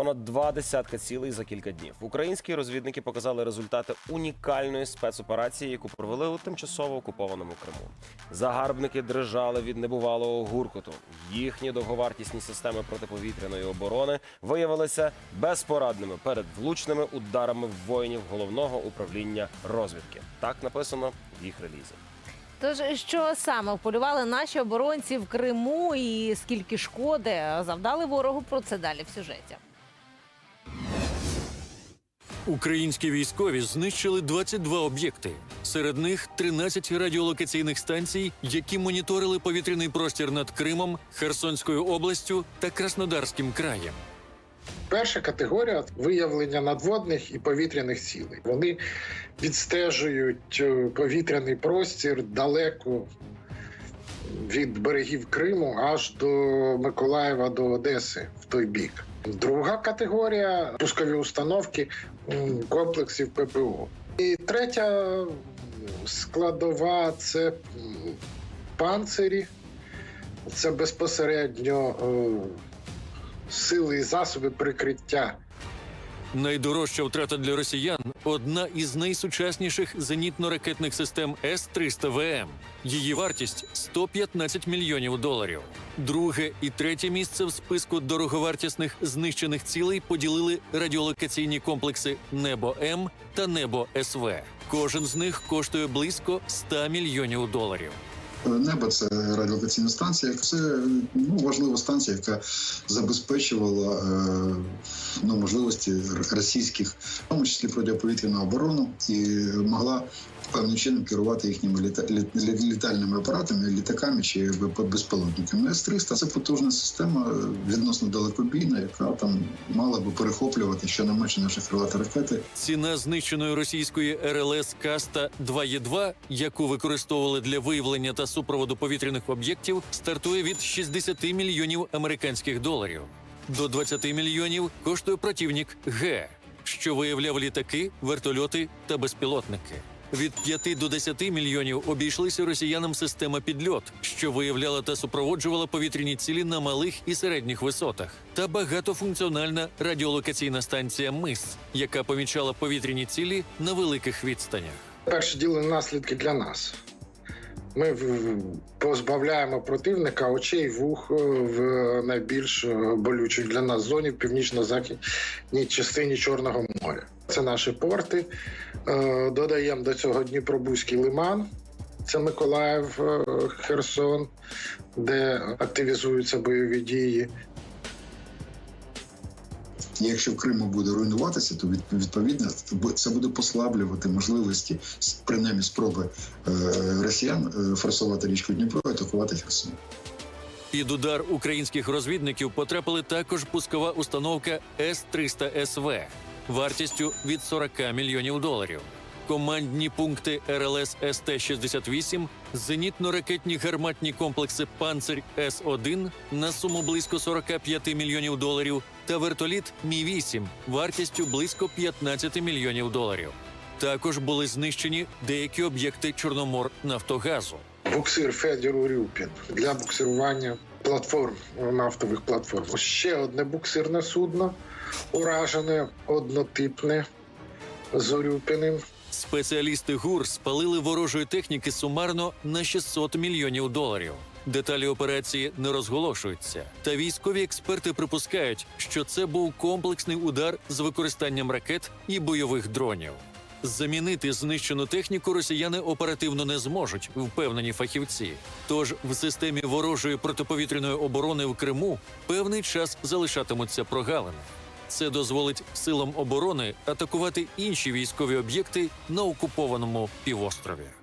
понад два десятка цілей за кілька днів. Українські розвідники показали результати унікальної спецоперації, яку провели у тимчасово окупованому Криму. Загарбники дрижали від небувалого гуркоту. Їхні довговартісні системи протиповітряної оборони виявилися безпорадними перед влучними ударами воїнів головного управління розвідки. Так написано в їх релізі. Тож що саме вполювали наші оборонці в Криму і скільки шкоди завдали ворогу? Про це далі в сюжеті. Українські військові знищили 22 об'єкти. Серед них 13 радіолокаційних станцій, які моніторили повітряний простір над Кримом, Херсонською областю та Краснодарським краєм. Перша категорія виявлення надводних і повітряних цілей. Вони відстежують е, повітряний простір далеко від берегів Криму аж до Миколаєва до Одеси в той бік. Друга категорія пускові установки комплексів ППО. І третя складова це панцирі. Це безпосередньо е, сили і засоби прикриття. Найдорожча втрата для росіян одна із найсучасніших зенітно-ракетних систем С-300 ВМ. Її вартість 115 мільйонів доларів. Друге і третє місце в списку дороговартісних знищених цілей поділили радіолокаційні комплекси Небо М та Небо СВ. Кожен з них коштує близько 100 мільйонів доларів. Небо це радіолокаційна станція. Це ну, важлива станція, яка забезпечувала е, ну, можливості російських, в тому числі протиповітряну оборону, і могла певним чином керувати їхніми літа, лі- лі- літальними апаратами, літаками чи безпілотниками. С-300 – це потужна система е, відносно далекобійна, яка там мала би перехоплювати щонайменше наші крилаті ракети. Ціна знищеної російської РЛС Каста 2Е2, яку використовували для виявлення та супроводу повітряних об'єктів, стартує від 60 мільйонів американських доларів. До 20 мільйонів коштує противник Г, що виявляв літаки, вертольоти та безпілотники. Від 5 до 10 мільйонів обійшлися росіянам система підльот, що виявляла та супроводжувала повітряні цілі на малих і середніх висотах, та багатофункціональна радіолокаційна станція МИС, яка помічала повітряні цілі на великих відстанях. Перше діло наслідки для нас. Ми позбавляємо противника очей, вух е, в найбільш болючих болючій для нас зоні в північно-західній частині Чорного моря. Це наші порти. Е, Додаємо до цього Дніпробузький лиман. Це Миколаїв, е, Херсон, де активізуються бойові дії. І Якщо Криму буде руйнуватися, то від- відповідно це буде послаблювати можливості принаймні спроби е, росіян е, форсувати річку Дніпро і атакувати Херсон. Під удар українських розвідників потрапили також пускова установка С-300 СВ вартістю від 40 мільйонів доларів. Командні пункти РЛС СТ-68, зенітно-ракетні гарматні комплекси Панцирь С-1 на суму близько 45 мільйонів доларів та вертоліт Мі-8 вартістю близько 15 мільйонів доларів. Також були знищені деякі об'єкти Чорномор Нафтогазу. буксир Федір Урюпін для буксирування платформ нафтових платформ. Ще одне буксирне судно, уражене однотипне з Урюпіним. Спеціалісти ГУР спалили ворожої техніки сумарно на 600 мільйонів доларів. Деталі операції не розголошуються, та військові експерти припускають, що це був комплексний удар з використанням ракет і бойових дронів. Замінити знищену техніку росіяни оперативно не зможуть, впевнені фахівці. Тож в системі ворожої протиповітряної оборони в Криму певний час залишатимуться прогалини. Це дозволить силам оборони атакувати інші військові об'єкти на окупованому півострові.